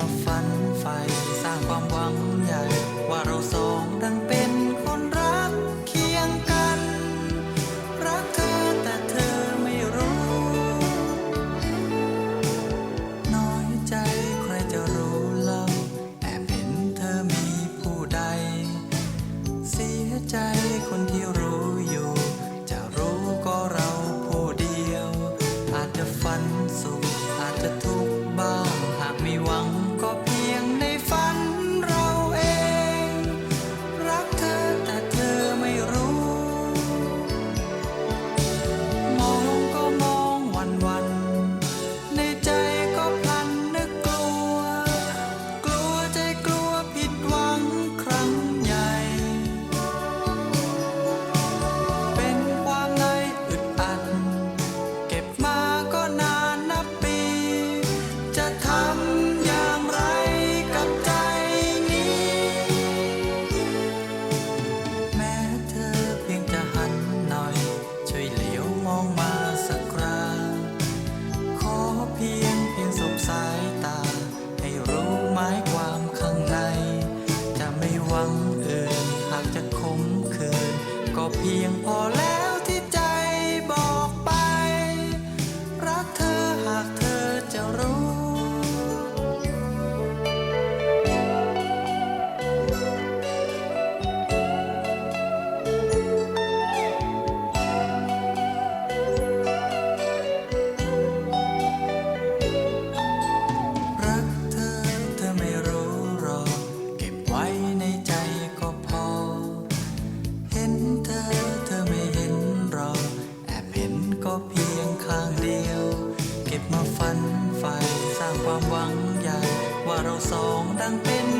มาฝันไฟสร้างความหวังใหญ่ ว่าเราสองดังเป็นคนรักเคียงกัน รักเธอแต่เธอไม่รู้ น้อยใจใครจะรู้เล่าแอบเห็นเธอมีผู้ใด เสียใจคนที่ร เพียงพอแล้วางเดียว เก็บมาฝันใฝ่สร้างความหวังใหญ่ ว่าเราสองดังเป็น